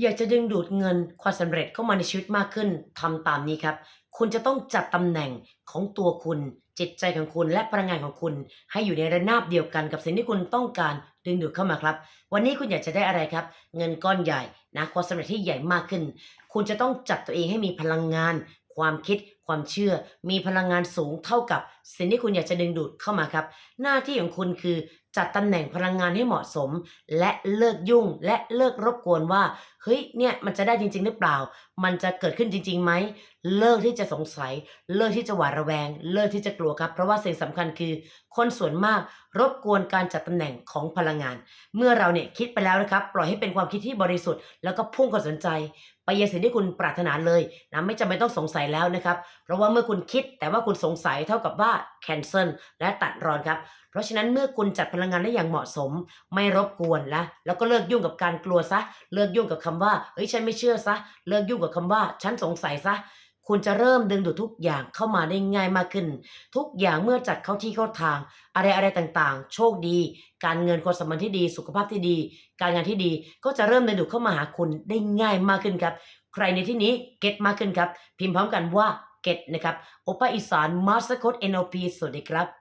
อยากจะดึงดูดเงินความสำเร็จเข้ามาในชีวิตมากขึ้นทำตามนี้ครับ คุณจะต้องจัดตำแหน่งของตัวคุณ จิตใจของคุณและพลังงานของคุณ ให้อยู่ในระนาบเดียวกันกับสิ่งที่คุณต้องการดึงดูดเข้ามาครับ วันนี้คุณอยากจะได้อะไรครับ เงินก้อนใหญ่นะความสำเร็จที่ใหญ่มากขึ้น คุณจะต้องจัดตัวเองให้มีพลังงาน ความคิด ความเชื่อมีพลังงานสูงเท่ากับสิ่งที่คุณอยากจะดึงดูดเข้ามาครับ หน้าที่ของคุณคือจัดตำแหน่งพลังงานให้เหมาะสม และเลิกยุ่งและเลิกรบกวนว่าเฮ้ยเนี่ยมันจะได้จริง ๆ หรือเปล่า มันจะเกิดขึ้นจริงๆไหมเลิกที่จะสงสัย เลิกที่จะหวาดระแวง เลิกที่จะกลัวครับ เพราะว่าสิ่งสำคัญคือ คนส่วนมากรบกวนการจัดตำแหน่งของพลังงาน เมื่อเราเนี่ยคิดไปแล้วนะครับ ปล่อยให้เป็นความคิดที่บริสุทธิ์แล้วก็พุ่งความสนใจ ไปยังสิ่งที่คุณปรารถนาเลยนะไม่จำเป็นต้องสงสัยแล้วนะครับเพราะว่าเมื่อคุณคิดแต่ว่าคุณสงสัยเท่ากับว่า cancel และตัดรอนครับ เพราะฉะนั้นเมื่อคุณจัดพลังงานได้อย่างเหมาะสม ไม่รบกวนและแล้วก็เลิกยุ่งกับการกลัวซะ เลิกยุ่งกับคำว่าเฮ้ยฉันไม่เชื่อซะ เลิกยุ่งกับคำว่าฉันสงสัยซะคุณจะเริ่มดึงดูดทุกอย่างเข้ามาได้ง่ายมากขึ้น ทุกอย่างเมื่อจัดเข้าที่เข้าทาง อะไรอะไรต่างๆ โชคดี การเงินความสัมพันธ์ที่ดี สุขภาพที่ดี การงานที่ดี ก็จะเริ่มดึงดูดเข้ามาหาคุณได้ง่ายมากขึ้นครับ ใครในที่นี้เก็ตมากขึ้นครับ พิมพ์พร้อมกันว่า เก็ตนะครับโอป้าอีสานมาสเตอต NLP สวัสดีครับ